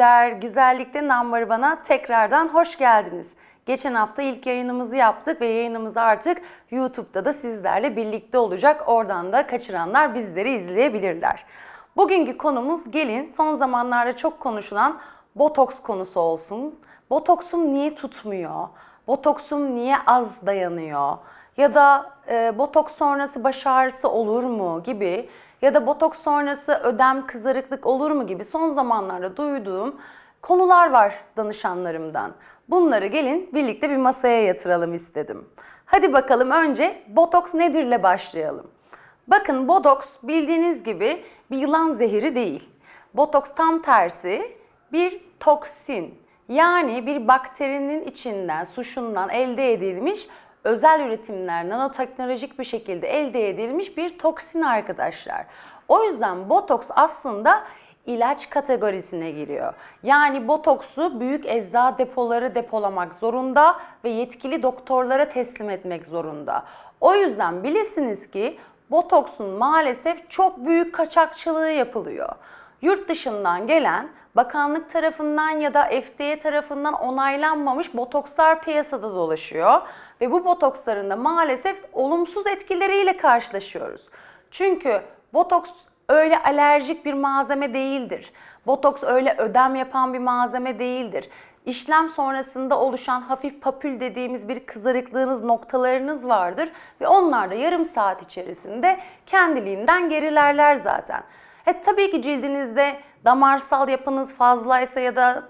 izleyiciler, Güzellikte Number One'a tekrardan hoş geldiniz. Geçen hafta ilk yayınımızı yaptık ve yayınımız artık YouTube'da da sizlerle birlikte olacak. Oradan da kaçıranlar bizleri izleyebilirler. Bugünkü konumuz gelin son zamanlarda çok konuşulan botoks konusu olsun. Botoksum niye tutmuyor? Botoksum niye az dayanıyor? Ya da e, botoks sonrası baş ağrısı olur mu gibi ya da botoks sonrası ödem kızarıklık olur mu gibi son zamanlarda duyduğum konular var danışanlarımdan. Bunları gelin birlikte bir masaya yatıralım istedim. Hadi bakalım önce botoks nedirle başlayalım. Bakın botoks bildiğiniz gibi bir yılan zehri değil. Botoks tam tersi bir toksin. Yani bir bakterinin içinden, suşundan elde edilmiş özel üretimler, nanoteknolojik bir şekilde elde edilmiş bir toksin arkadaşlar. O yüzden botoks aslında ilaç kategorisine giriyor. Yani botoksu büyük ecza depoları depolamak zorunda ve yetkili doktorlara teslim etmek zorunda. O yüzden bilesiniz ki botoksun maalesef çok büyük kaçakçılığı yapılıyor. Yurt dışından gelen bakanlık tarafından ya da FDA tarafından onaylanmamış botokslar piyasada dolaşıyor ve bu botoksların da maalesef olumsuz etkileriyle karşılaşıyoruz. Çünkü botoks öyle alerjik bir malzeme değildir. Botoks öyle ödem yapan bir malzeme değildir. İşlem sonrasında oluşan hafif papül dediğimiz bir kızarıklığınız noktalarınız vardır ve onlar da yarım saat içerisinde kendiliğinden gerilerler zaten. E tabii ki cildinizde damarsal yapınız fazlaysa ya da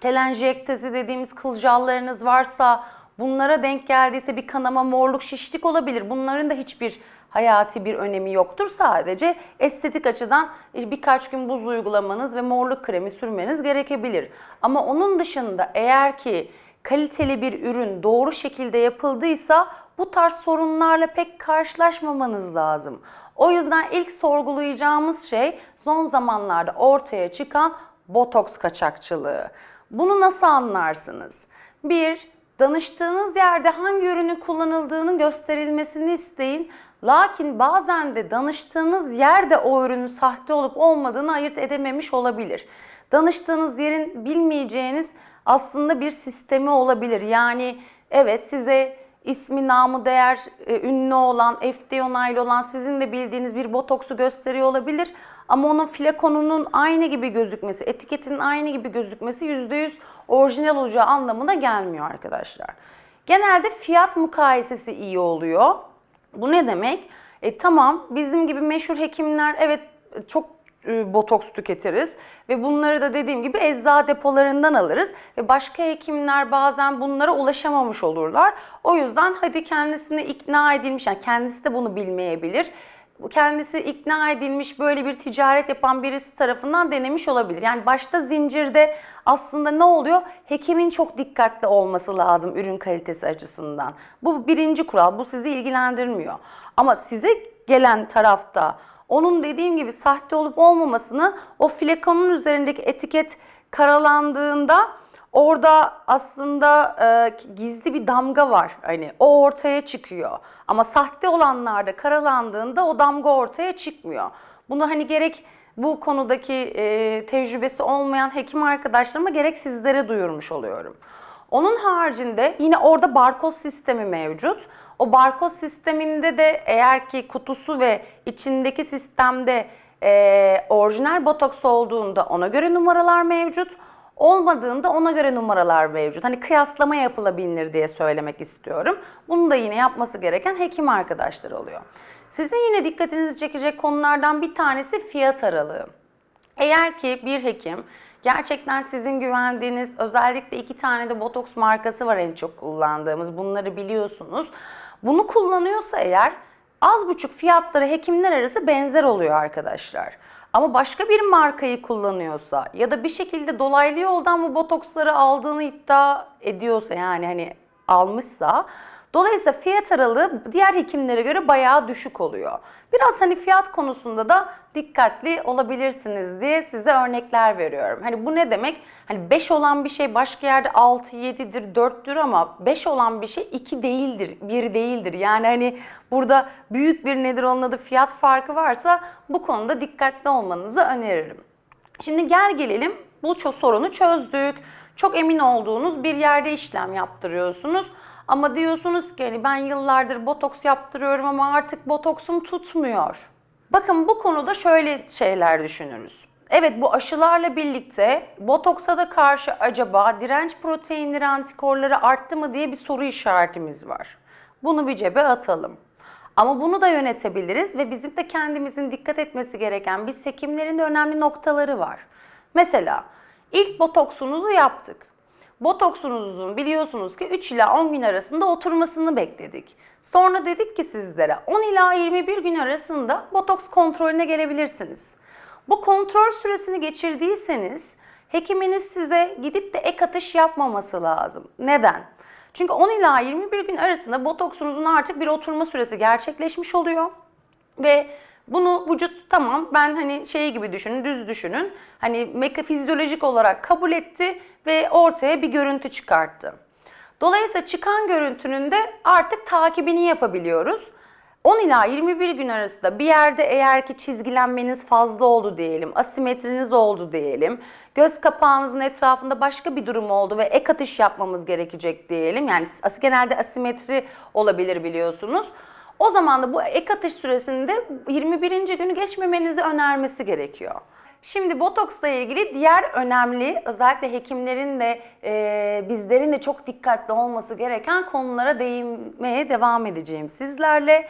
telenjektezi dediğimiz kılcallarınız varsa bunlara denk geldiyse bir kanama, morluk, şişlik olabilir. Bunların da hiçbir hayati bir önemi yoktur. Sadece estetik açıdan birkaç gün buz uygulamanız ve morluk kremi sürmeniz gerekebilir. Ama onun dışında eğer ki kaliteli bir ürün doğru şekilde yapıldıysa bu tarz sorunlarla pek karşılaşmamanız lazım. O yüzden ilk sorgulayacağımız şey son zamanlarda ortaya çıkan botoks kaçakçılığı. Bunu nasıl anlarsınız? Bir, danıştığınız yerde hangi ürünün kullanıldığını gösterilmesini isteyin. Lakin bazen de danıştığınız yerde o ürünün sahte olup olmadığını ayırt edememiş olabilir. Danıştığınız yerin bilmeyeceğiniz aslında bir sistemi olabilir. Yani evet size ismi namı değer e, ünlü olan, FDA onaylı olan sizin de bildiğiniz bir botoksu gösteriyor olabilir. Ama onun flakonunun aynı gibi gözükmesi, etiketinin aynı gibi gözükmesi %100 orijinal olacağı anlamına gelmiyor arkadaşlar. Genelde fiyat mukayesesi iyi oluyor. Bu ne demek? E tamam bizim gibi meşhur hekimler evet çok botoks tüketiriz ve bunları da dediğim gibi ecza depolarından alırız ve başka hekimler bazen bunlara ulaşamamış olurlar. O yüzden hadi kendisine ikna edilmiş yani kendisi de bunu bilmeyebilir. Kendisi ikna edilmiş böyle bir ticaret yapan birisi tarafından denemiş olabilir. Yani başta zincirde aslında ne oluyor? Hekimin çok dikkatli olması lazım ürün kalitesi açısından. Bu birinci kural. Bu sizi ilgilendirmiyor. Ama size gelen tarafta onun dediğim gibi sahte olup olmamasını o flakonun üzerindeki etiket karalandığında orada aslında e, gizli bir damga var. Hani o ortaya çıkıyor. Ama sahte olanlarda karalandığında o damga ortaya çıkmıyor. Bunu hani gerek bu konudaki e, tecrübesi olmayan hekim arkadaşlarıma gerek sizlere duyurmuş oluyorum. Onun haricinde yine orada barkod sistemi mevcut. O barkod sisteminde de eğer ki kutusu ve içindeki sistemde e, orijinal botoks olduğunda ona göre numaralar mevcut. Olmadığında ona göre numaralar mevcut. Hani kıyaslama yapılabilir diye söylemek istiyorum. Bunu da yine yapması gereken hekim arkadaşlar oluyor. Sizin yine dikkatinizi çekecek konulardan bir tanesi fiyat aralığı. Eğer ki bir hekim gerçekten sizin güvendiğiniz özellikle iki tane de botoks markası var en çok kullandığımız bunları biliyorsunuz. Bunu kullanıyorsa eğer az buçuk fiyatları hekimler arası benzer oluyor arkadaşlar. Ama başka bir markayı kullanıyorsa ya da bir şekilde dolaylı yoldan bu botoksları aldığını iddia ediyorsa yani hani almışsa Dolayısıyla fiyat aralığı diğer hekimlere göre bayağı düşük oluyor. Biraz hani fiyat konusunda da dikkatli olabilirsiniz diye size örnekler veriyorum. Hani bu ne demek? Hani 5 olan bir şey başka yerde 6, 7'dir, 4'tür ama 5 olan bir şey 2 değildir, 1 değildir. Yani hani burada büyük bir nedir onun adı fiyat farkı varsa bu konuda dikkatli olmanızı öneririm. Şimdi gel gelelim bu sorunu çözdük. Çok emin olduğunuz bir yerde işlem yaptırıyorsunuz. Ama diyorsunuz ki hani ben yıllardır botoks yaptırıyorum ama artık botoksum tutmuyor. Bakın bu konuda şöyle şeyler düşünürüz. Evet bu aşılarla birlikte botoksa da karşı acaba direnç proteinleri antikorları arttı mı diye bir soru işaretimiz var. Bunu bir cebe atalım. Ama bunu da yönetebiliriz ve bizim de kendimizin dikkat etmesi gereken biz hekimlerin de önemli noktaları var. Mesela ilk botoksunuzu yaptık. Botoksunuzun biliyorsunuz ki 3 ila 10 gün arasında oturmasını bekledik. Sonra dedik ki sizlere 10 ila 21 gün arasında botoks kontrolüne gelebilirsiniz. Bu kontrol süresini geçirdiyseniz hekiminiz size gidip de ek atış yapmaması lazım. Neden? Çünkü 10 ila 21 gün arasında botoksunuzun artık bir oturma süresi gerçekleşmiş oluyor. Ve bunu vücut tamam ben hani şey gibi düşünün, düz düşünün. Hani mekafizyolojik olarak kabul etti ve ortaya bir görüntü çıkarttı. Dolayısıyla çıkan görüntünün de artık takibini yapabiliyoruz. 10 ila 21 gün arasında bir yerde eğer ki çizgilenmeniz fazla oldu diyelim, asimetriniz oldu diyelim, göz kapağınızın etrafında başka bir durum oldu ve ek atış yapmamız gerekecek diyelim. Yani genelde asimetri olabilir biliyorsunuz. O zaman da bu ek atış süresinde 21. günü geçmemenizi önermesi gerekiyor. Şimdi botoksla ilgili diğer önemli, özellikle hekimlerin de e, bizlerin de çok dikkatli olması gereken konulara değinmeye devam edeceğim sizlerle.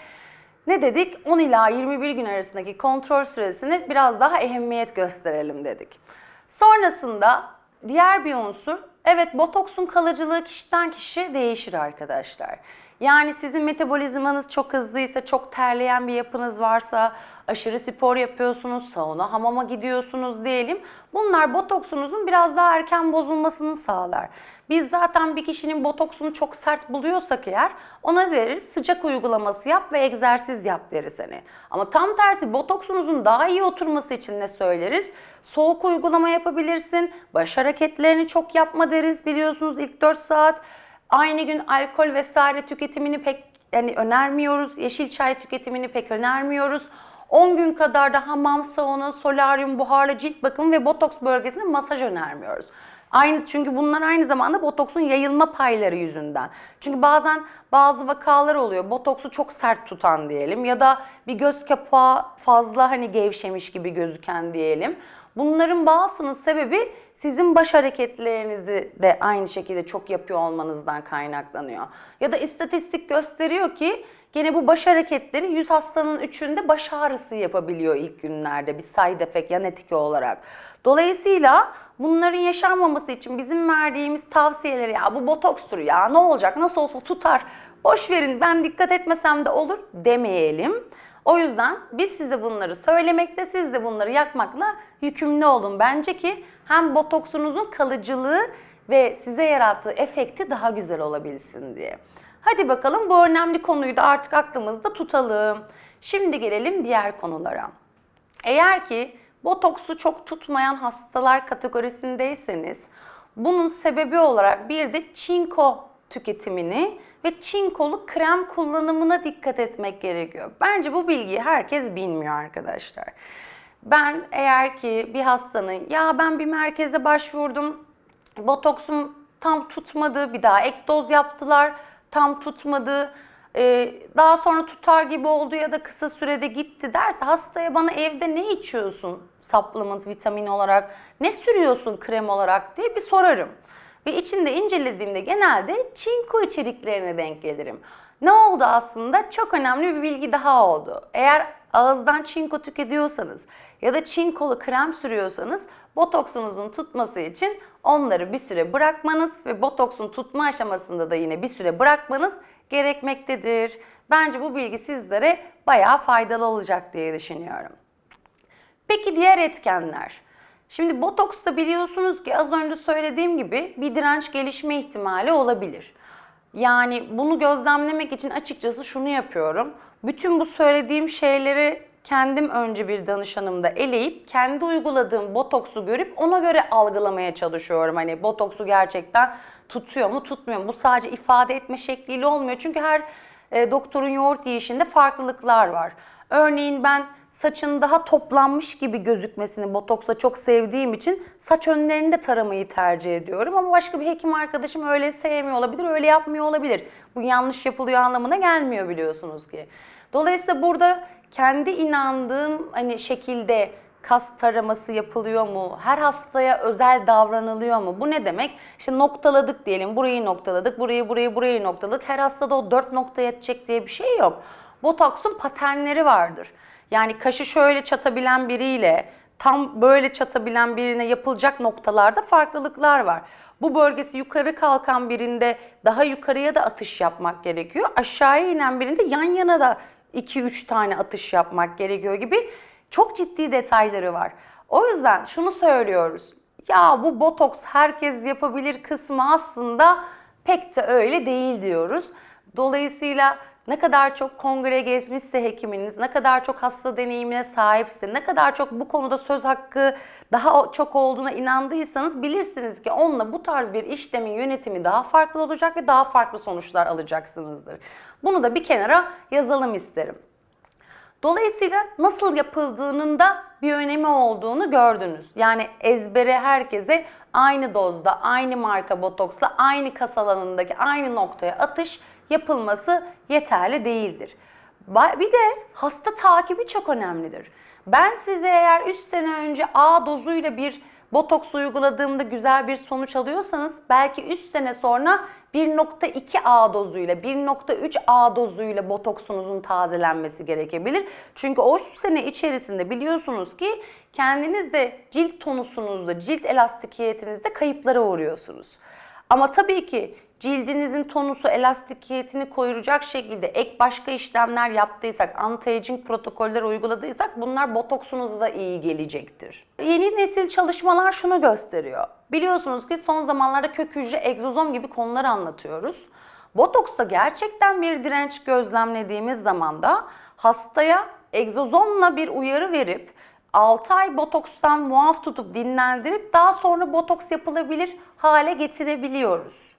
Ne dedik? 10 ila 21 gün arasındaki kontrol süresini biraz daha ehemmiyet gösterelim dedik. Sonrasında diğer bir unsur, evet botoksun kalıcılığı kişiden kişiye değişir arkadaşlar. Yani sizin metabolizmanız çok hızlıysa, çok terleyen bir yapınız varsa, aşırı spor yapıyorsunuz, sauna, hamama gidiyorsunuz diyelim. Bunlar botoksunuzun biraz daha erken bozulmasını sağlar. Biz zaten bir kişinin botoksunu çok sert buluyorsak eğer ona deriz sıcak uygulaması yap ve egzersiz yap deriz hani. Ama tam tersi botoksunuzun daha iyi oturması için ne söyleriz? Soğuk uygulama yapabilirsin, baş hareketlerini çok yapma deriz biliyorsunuz ilk 4 saat. Aynı gün alkol vesaire tüketimini pek yani önermiyoruz. Yeşil çay tüketimini pek önermiyoruz. 10 gün kadar da hamam, sauna, solaryum, buharlı cilt bakımı ve botoks bölgesinde masaj önermiyoruz. Aynı çünkü bunlar aynı zamanda botoksun yayılma payları yüzünden. Çünkü bazen bazı vakalar oluyor. Botoksu çok sert tutan diyelim ya da bir göz kapağı fazla hani gevşemiş gibi gözüken diyelim. Bunların bazısının sebebi sizin baş hareketlerinizi de aynı şekilde çok yapıyor olmanızdan kaynaklanıyor. Ya da istatistik gösteriyor ki gene bu baş hareketleri 100 hastanın 3'ünde baş ağrısı yapabiliyor ilk günlerde bir side effect yan etki olarak. Dolayısıyla bunların yaşanmaması için bizim verdiğimiz tavsiyeleri ya bu botokstur ya ne olacak nasıl olsa tutar boş verin ben dikkat etmesem de olur demeyelim. O yüzden biz size bunları söylemekte, siz de bunları yakmakla yükümlü olun bence ki hem botoksunuzun kalıcılığı ve size yarattığı efekti daha güzel olabilsin diye. Hadi bakalım bu önemli konuyu da artık aklımızda tutalım. Şimdi gelelim diğer konulara. Eğer ki botoksu çok tutmayan hastalar kategorisindeyseniz bunun sebebi olarak bir de çinko tüketimini ve çinkolu krem kullanımına dikkat etmek gerekiyor. Bence bu bilgiyi herkes bilmiyor arkadaşlar. Ben eğer ki bir hastanın ya ben bir merkeze başvurdum, botoksum tam tutmadı, bir daha ek doz yaptılar, tam tutmadı, ee, daha sonra tutar gibi oldu ya da kısa sürede gitti derse hastaya bana evde ne içiyorsun supplement, vitamin olarak, ne sürüyorsun krem olarak diye bir sorarım. Ve içinde incelediğimde genelde çinko içeriklerine denk gelirim. Ne oldu aslında? Çok önemli bir bilgi daha oldu. Eğer ağızdan çinko tüketiyorsanız ya da çinkolu krem sürüyorsanız botoksunuzun tutması için onları bir süre bırakmanız ve botoksun tutma aşamasında da yine bir süre bırakmanız gerekmektedir. Bence bu bilgi sizlere bayağı faydalı olacak diye düşünüyorum. Peki diğer etkenler? Şimdi botoksta biliyorsunuz ki az önce söylediğim gibi bir direnç gelişme ihtimali olabilir. Yani bunu gözlemlemek için açıkçası şunu yapıyorum. Bütün bu söylediğim şeyleri kendim önce bir danışanımda eleyip kendi uyguladığım botoksu görüp ona göre algılamaya çalışıyorum. Hani botoksu gerçekten tutuyor mu tutmuyor mu? Bu sadece ifade etme şekliyle olmuyor. Çünkü her e, doktorun yoğurt yiyişinde farklılıklar var. Örneğin ben saçın daha toplanmış gibi gözükmesini botoksla çok sevdiğim için saç önlerini de taramayı tercih ediyorum. Ama başka bir hekim arkadaşım öyle sevmiyor olabilir, öyle yapmıyor olabilir. Bu yanlış yapılıyor anlamına gelmiyor biliyorsunuz ki. Dolayısıyla burada kendi inandığım hani şekilde kas taraması yapılıyor mu? Her hastaya özel davranılıyor mu? Bu ne demek? İşte noktaladık diyelim. Burayı noktaladık, burayı burayı burayı noktaladık. Her hastada o dört nokta yetecek diye bir şey yok. Botoksun paternleri vardır. Yani kaşı şöyle çatabilen biriyle tam böyle çatabilen birine yapılacak noktalarda farklılıklar var. Bu bölgesi yukarı kalkan birinde daha yukarıya da atış yapmak gerekiyor. Aşağıya inen birinde yan yana da 2-3 tane atış yapmak gerekiyor gibi çok ciddi detayları var. O yüzden şunu söylüyoruz. Ya bu botoks herkes yapabilir kısmı aslında pek de öyle değil diyoruz. Dolayısıyla ne kadar çok kongre gezmişse hekiminiz, ne kadar çok hasta deneyimine sahipse, ne kadar çok bu konuda söz hakkı daha çok olduğuna inandıysanız bilirsiniz ki onunla bu tarz bir işlemin yönetimi daha farklı olacak ve daha farklı sonuçlar alacaksınızdır. Bunu da bir kenara yazalım isterim. Dolayısıyla nasıl yapıldığının da bir önemi olduğunu gördünüz. Yani ezbere herkese aynı dozda, aynı marka botoksla, aynı kas alanındaki aynı noktaya atış yapılması yeterli değildir. Bir de hasta takibi çok önemlidir. Ben size eğer 3 sene önce A dozuyla bir botoks uyguladığımda güzel bir sonuç alıyorsanız belki 3 sene sonra 1.2 A dozuyla, 1.3 A dozuyla botoksunuzun tazelenmesi gerekebilir. Çünkü o sene içerisinde biliyorsunuz ki kendiniz de cilt tonusunuzda, cilt elastikiyetinizde kayıplara uğruyorsunuz. Ama tabii ki cildinizin tonusu, elastikiyetini koruyacak şekilde ek başka işlemler yaptıysak, anti-aging protokoller uyguladıysak bunlar botoksunuza da iyi gelecektir. Yeni nesil çalışmalar şunu gösteriyor. Biliyorsunuz ki son zamanlarda kök hücre, egzozom gibi konuları anlatıyoruz. Botoksta gerçekten bir direnç gözlemlediğimiz zaman da hastaya egzozomla bir uyarı verip 6 ay botokstan muaf tutup dinlendirip daha sonra botoks yapılabilir hale getirebiliyoruz.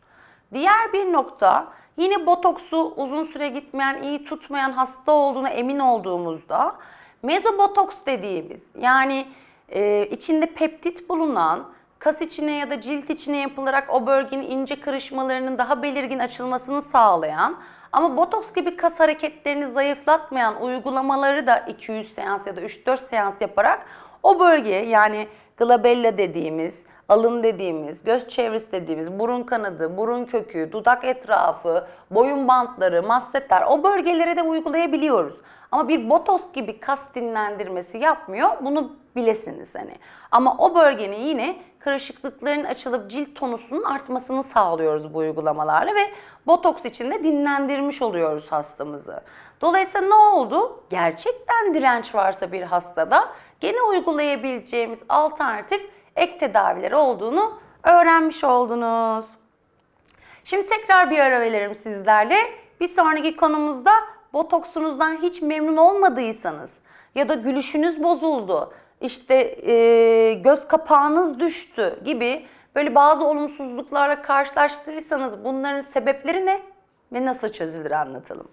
Diğer bir nokta yine botoksu uzun süre gitmeyen, iyi tutmayan hasta olduğuna emin olduğumuzda mezobotoks dediğimiz yani e, içinde peptit bulunan kas içine ya da cilt içine yapılarak o bölgenin ince kırışmalarının daha belirgin açılmasını sağlayan ama botoks gibi kas hareketlerini zayıflatmayan uygulamaları da 200 seans ya da 3-4 seans yaparak o bölgeye yani glabella dediğimiz, alın dediğimiz, göz çevresi dediğimiz, burun kanadı, burun kökü, dudak etrafı, boyun bantları, massetler o bölgelere de uygulayabiliyoruz. Ama bir botoks gibi kas dinlendirmesi yapmıyor. Bunu bilesiniz hani. Ama o bölgenin yine kırışıklıkların açılıp cilt tonusunun artmasını sağlıyoruz bu uygulamalarla ve botoks içinde dinlendirmiş oluyoruz hastamızı. Dolayısıyla ne oldu? Gerçekten direnç varsa bir hastada gene uygulayabileceğimiz alternatif ek tedaviler olduğunu öğrenmiş oldunuz. Şimdi tekrar bir ara verelim sizlerle. Bir sonraki konumuzda botoksunuzdan hiç memnun olmadıysanız ya da gülüşünüz bozuldu, işte e, göz kapağınız düştü gibi böyle bazı olumsuzluklarla karşılaştıysanız bunların sebepleri ne ve nasıl çözülür anlatalım.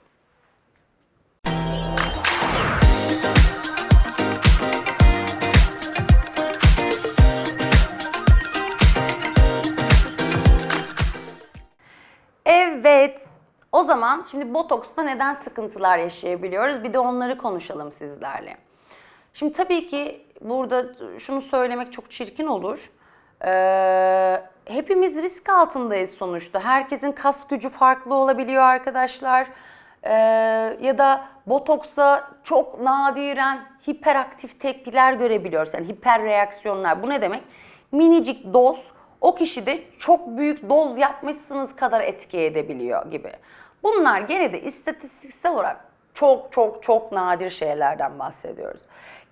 Evet. O zaman şimdi botoksta neden sıkıntılar yaşayabiliyoruz? Bir de onları konuşalım sizlerle. Şimdi tabii ki burada şunu söylemek çok çirkin olur. Ee, hepimiz risk altındayız sonuçta. Herkesin kas gücü farklı olabiliyor arkadaşlar. Ee, ya da botoksa çok nadiren hiperaktif tepkiler görebiliyoruz. Yani hiper reaksiyonlar. Bu ne demek? Minicik doz o kişide çok büyük doz yapmışsınız kadar etki edebiliyor gibi. Bunlar gene de istatistiksel olarak çok çok çok nadir şeylerden bahsediyoruz.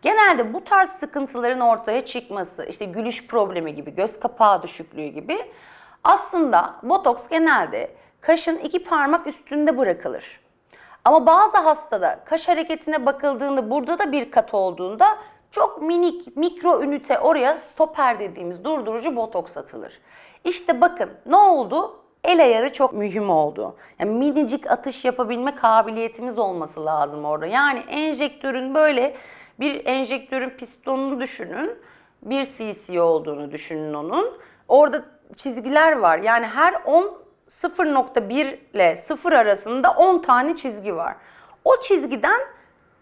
Genelde bu tarz sıkıntıların ortaya çıkması, işte gülüş problemi gibi, göz kapağı düşüklüğü gibi aslında botoks genelde kaşın iki parmak üstünde bırakılır. Ama bazı hastada kaş hareketine bakıldığında burada da bir kat olduğunda çok minik mikro ünite oraya stoper dediğimiz durdurucu botoks atılır. İşte bakın ne oldu? El ayarı çok mühim oldu. Yani minicik atış yapabilme kabiliyetimiz olması lazım orada. Yani enjektörün böyle Bir enjektörün pistonunu düşünün. 1 cc olduğunu düşünün onun. Orada çizgiler var. Yani her 10 0.1 ile 0 arasında 10 tane çizgi var. O çizgiden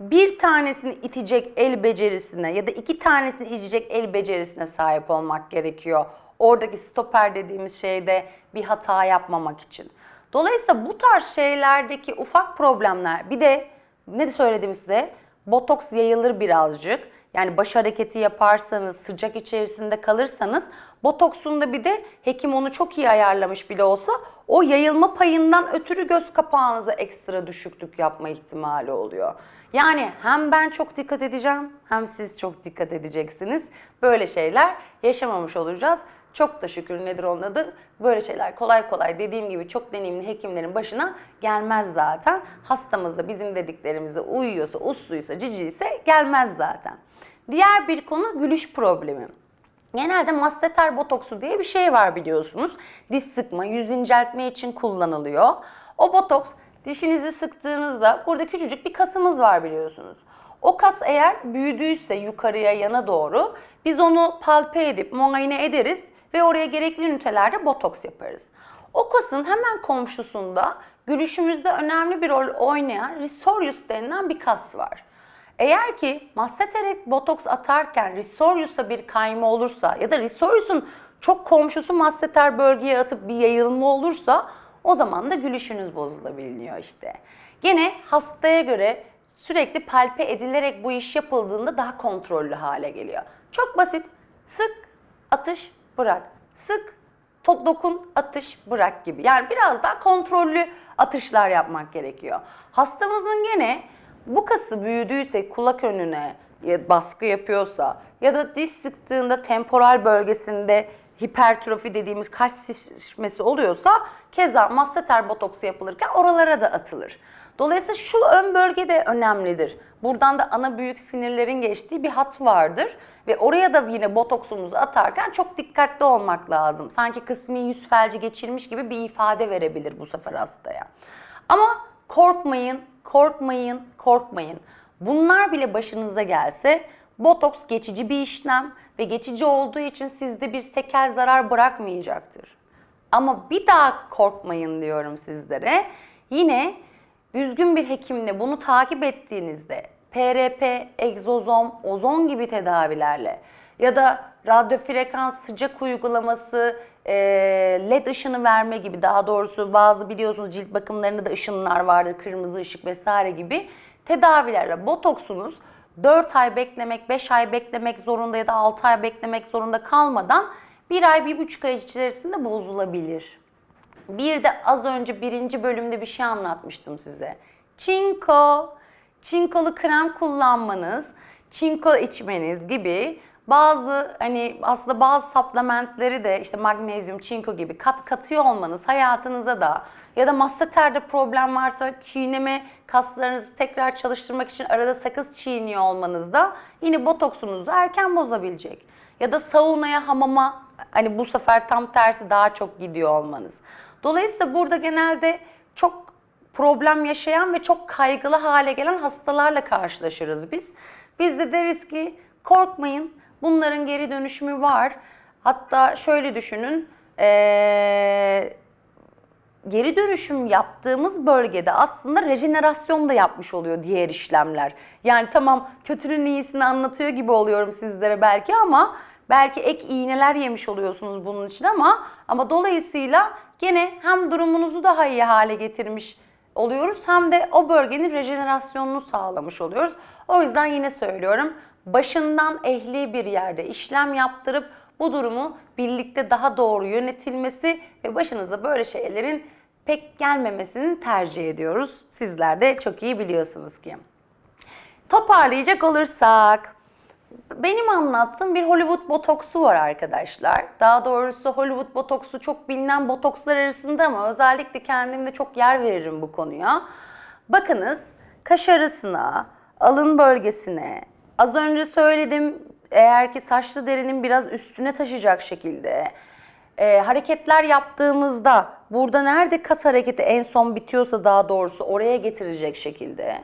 bir tanesini itecek el becerisine ya da iki tanesini itecek el becerisine sahip olmak gerekiyor. Oradaki stoper dediğimiz şeyde bir hata yapmamak için. Dolayısıyla bu tarz şeylerdeki ufak problemler bir de ne söyledim size? Botoks yayılır birazcık. Yani baş hareketi yaparsanız, sıcak içerisinde kalırsanız botoksun da bir de hekim onu çok iyi ayarlamış bile olsa o yayılma payından ötürü göz kapağınıza ekstra düşüklük yapma ihtimali oluyor. Yani hem ben çok dikkat edeceğim hem siz çok dikkat edeceksiniz. Böyle şeyler yaşamamış olacağız. Çok da şükür nedir onun adı? Böyle şeyler kolay kolay dediğim gibi çok deneyimli hekimlerin başına gelmez zaten. Hastamız da bizim dediklerimize uyuyorsa, usluysa, ciciyse gelmez zaten. Diğer bir konu gülüş problemi. Genelde masseter botoksu diye bir şey var biliyorsunuz. Diş sıkma, yüz inceltme için kullanılıyor. O botoks dişinizi sıktığınızda burada küçücük bir kasımız var biliyorsunuz. O kas eğer büyüdüyse yukarıya yana doğru biz onu palpe edip muayene ederiz ve oraya gerekli ünitelerde botoks yaparız. O kasın hemen komşusunda gülüşümüzde önemli bir rol oynayan risorius denilen bir kas var. Eğer ki masseterek botoks atarken risorius'a bir kayma olursa ya da risorius'un çok komşusu masseter bölgeye atıp bir yayılma olursa o zaman da gülüşünüz bozulabiliyor işte. Gene hastaya göre sürekli palpe edilerek bu iş yapıldığında daha kontrollü hale geliyor. Çok basit. Sık, atış, bırak. Sık, top dokun, atış, bırak gibi. Yani biraz daha kontrollü atışlar yapmak gerekiyor. Hastamızın gene bu kası büyüdüyse kulak önüne baskı yapıyorsa ya da diş sıktığında temporal bölgesinde hipertrofi dediğimiz kaş şişmesi oluyorsa keza masseter botoksu yapılırken oralara da atılır. Dolayısıyla şu ön bölge de önemlidir. Buradan da ana büyük sinirlerin geçtiği bir hat vardır. Ve oraya da yine botoksumuzu atarken çok dikkatli olmak lazım. Sanki kısmi yüz felci geçirmiş gibi bir ifade verebilir bu sefer hastaya. Ama korkmayın, korkmayın, korkmayın. Bunlar bile başınıza gelse botoks geçici bir işlem ve geçici olduğu için sizde bir sekel zarar bırakmayacaktır. Ama bir daha korkmayın diyorum sizlere. Yine düzgün bir hekimle bunu takip ettiğinizde PRP, egzozom, ozon gibi tedavilerle ya da radyo frekans sıcak uygulaması, e, led ışını verme gibi daha doğrusu bazı biliyorsunuz cilt bakımlarında da ışınlar vardır, kırmızı ışık vesaire gibi tedavilerle botoksunuz 4 ay beklemek, 5 ay beklemek zorunda ya da 6 ay beklemek zorunda kalmadan 1 ay, 1,5 ay içerisinde bozulabilir. Bir de az önce birinci bölümde bir şey anlatmıştım size. Çinko, çinkolu krem kullanmanız, çinko içmeniz gibi bazı hani aslında bazı supplementleri de işte magnezyum, çinko gibi kat katıyor olmanız hayatınıza da ya da masseterde problem varsa çiğneme kaslarınızı tekrar çalıştırmak için arada sakız çiğniyor olmanız da yine botoksunuzu erken bozabilecek. Ya da saunaya, hamama hani bu sefer tam tersi daha çok gidiyor olmanız. Dolayısıyla burada genelde çok problem yaşayan ve çok kaygılı hale gelen hastalarla karşılaşırız biz. Biz de deriz ki korkmayın bunların geri dönüşümü var. Hatta şöyle düşünün ee, geri dönüşüm yaptığımız bölgede aslında rejenerasyon da yapmış oluyor diğer işlemler. Yani tamam kötünün iyisini anlatıyor gibi oluyorum sizlere belki ama belki ek iğneler yemiş oluyorsunuz bunun için ama ama dolayısıyla gene hem durumunuzu daha iyi hale getirmiş oluyoruz hem de o bölgenin rejenerasyonunu sağlamış oluyoruz. O yüzden yine söylüyorum başından ehli bir yerde işlem yaptırıp bu durumu birlikte daha doğru yönetilmesi ve başınıza böyle şeylerin pek gelmemesini tercih ediyoruz. Sizler de çok iyi biliyorsunuz ki. Toparlayacak olursak benim anlattığım bir Hollywood botoksu var arkadaşlar. Daha doğrusu Hollywood botoksu çok bilinen botokslar arasında ama özellikle kendimde çok yer veririm bu konuya. Bakınız kaş arasına, alın bölgesine, az önce söyledim eğer ki saçlı derinin biraz üstüne taşıyacak şekilde e, hareketler yaptığımızda burada nerede kas hareketi en son bitiyorsa daha doğrusu oraya getirecek şekilde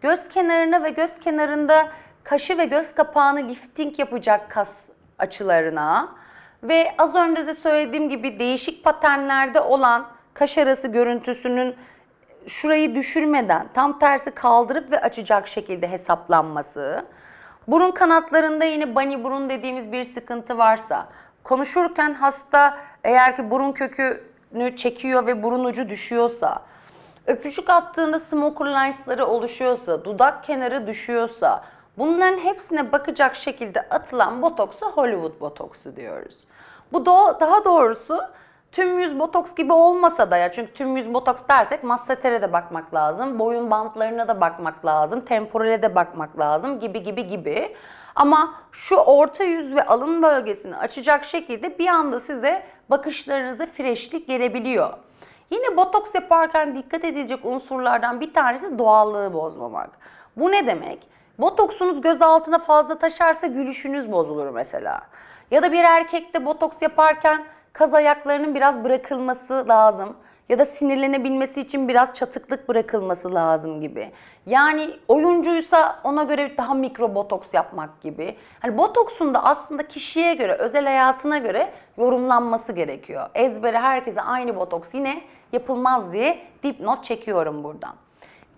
göz kenarına ve göz kenarında kaşı ve göz kapağını lifting yapacak kas açılarına ve az önce de söylediğim gibi değişik paternlerde olan kaş arası görüntüsünün şurayı düşürmeden tam tersi kaldırıp ve açacak şekilde hesaplanması. Burun kanatlarında yine bunny burun dediğimiz bir sıkıntı varsa, konuşurken hasta eğer ki burun kökünü çekiyor ve burun ucu düşüyorsa, öpücük attığında smoker lines'ları oluşuyorsa, dudak kenarı düşüyorsa, bunların hepsine bakacak şekilde atılan botoksa Hollywood botoksu diyoruz. Bu do- daha doğrusu tüm yüz botoks gibi olmasa da ya çünkü tüm yüz botoks dersek massetere de bakmak lazım, boyun bantlarına da bakmak lazım, temporale de bakmak lazım gibi gibi gibi. Ama şu orta yüz ve alın bölgesini açacak şekilde bir anda size bakışlarınıza freşlik gelebiliyor. Yine botoks yaparken dikkat edilecek unsurlardan bir tanesi doğallığı bozmamak. Bu ne demek? Botoksunuz göz altına fazla taşarsa gülüşünüz bozulur mesela. Ya da bir erkekte botoks yaparken kaz ayaklarının biraz bırakılması lazım. Ya da sinirlenebilmesi için biraz çatıklık bırakılması lazım gibi. Yani oyuncuysa ona göre daha mikro botoks yapmak gibi. Hani botoksun da aslında kişiye göre, özel hayatına göre yorumlanması gerekiyor. Ezbere herkese aynı botoks yine yapılmaz diye dipnot çekiyorum buradan.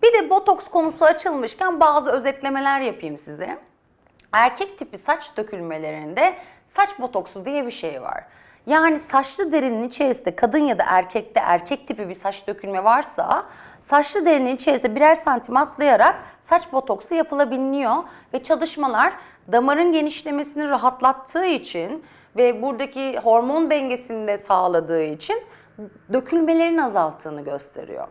Bir de botoks konusu açılmışken bazı özetlemeler yapayım size. Erkek tipi saç dökülmelerinde saç botoksu diye bir şey var. Yani saçlı derinin içerisinde kadın ya da erkekte erkek tipi bir saç dökülme varsa saçlı derinin içerisinde birer santim atlayarak saç botoksu yapılabiliyor ve çalışmalar damarın genişlemesini rahatlattığı için ve buradaki hormon dengesini de sağladığı için dökülmelerin azalttığını gösteriyor.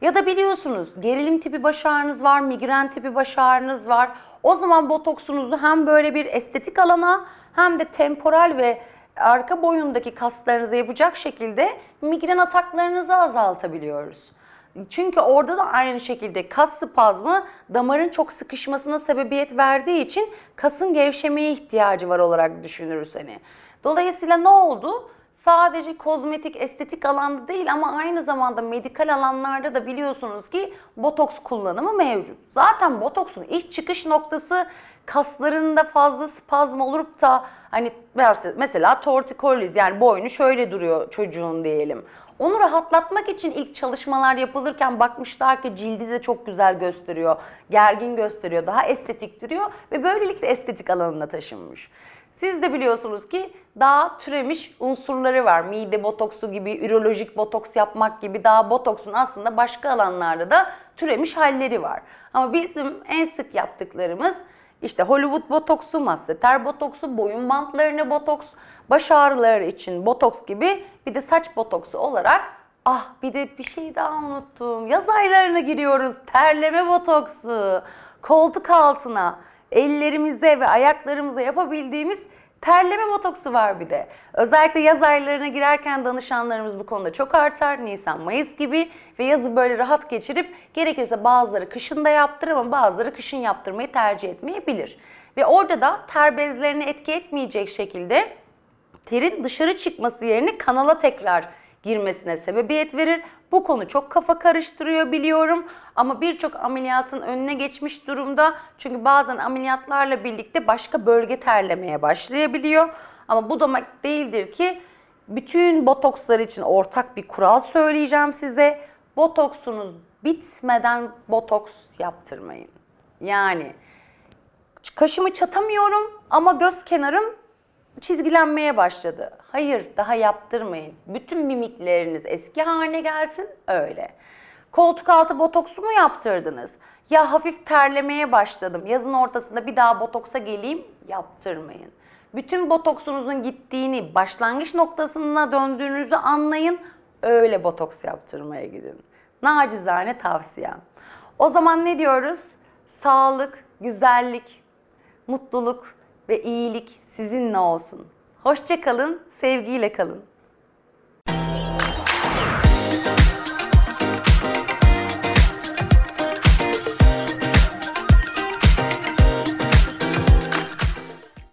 Ya da biliyorsunuz gerilim tipi baş ağrınız var, migren tipi baş ağrınız var. O zaman botoksunuzu hem böyle bir estetik alana hem de temporal ve arka boyundaki kaslarınıza yapacak şekilde migren ataklarınızı azaltabiliyoruz. Çünkü orada da aynı şekilde kas spazmı damarın çok sıkışmasına sebebiyet verdiği için kasın gevşemeye ihtiyacı var olarak düşünürüz hani. Dolayısıyla ne oldu? Sadece kozmetik, estetik alanda değil ama aynı zamanda medikal alanlarda da biliyorsunuz ki botoks kullanımı mevcut. Zaten botoksun iç çıkış noktası kaslarında fazla spazm olup da hani mesela tortikoliz yani boynu şöyle duruyor çocuğun diyelim. Onu rahatlatmak için ilk çalışmalar yapılırken bakmışlar ki cildi de çok güzel gösteriyor, gergin gösteriyor, daha estetik duruyor ve böylelikle estetik alanına taşınmış. Siz de biliyorsunuz ki daha türemiş unsurları var. Mide botoksu gibi, ürolojik botoks yapmak gibi daha botoksun aslında başka alanlarda da türemiş halleri var. Ama bizim en sık yaptıklarımız işte Hollywood botoksu, masseter botoksu, boyun bantlarına botoks, baş ağrıları için botoks gibi bir de saç botoksu olarak ah bir de bir şey daha unuttum. Yaz aylarına giriyoruz. Terleme botoksu, koltuk altına ellerimize ve ayaklarımıza yapabildiğimiz terleme botoksu var bir de. Özellikle yaz aylarına girerken danışanlarımız bu konuda çok artar. Nisan, Mayıs gibi ve yazı böyle rahat geçirip gerekirse bazıları kışın da yaptırır ama bazıları kışın yaptırmayı tercih etmeyebilir. Ve orada da ter bezlerine etki etmeyecek şekilde terin dışarı çıkması yerine kanala tekrar girmesine sebebiyet verir. Bu konu çok kafa karıştırıyor biliyorum ama birçok ameliyatın önüne geçmiş durumda. Çünkü bazen ameliyatlarla birlikte başka bölge terlemeye başlayabiliyor. Ama bu demek değildir ki bütün botokslar için ortak bir kural söyleyeceğim size. Botoksunuz bitmeden botoks yaptırmayın. Yani kaşımı çatamıyorum ama göz kenarım çizgilenmeye başladı. Hayır daha yaptırmayın. Bütün mimikleriniz eski haline gelsin öyle. Koltuk altı botoksu mu yaptırdınız? Ya hafif terlemeye başladım. Yazın ortasında bir daha botoksa geleyim yaptırmayın. Bütün botoksunuzun gittiğini, başlangıç noktasına döndüğünüzü anlayın. Öyle botoks yaptırmaya gidin. Nacizane tavsiyem. O zaman ne diyoruz? Sağlık, güzellik, mutluluk ve iyilik sizinle olsun. Hoşça kalın, sevgiyle kalın.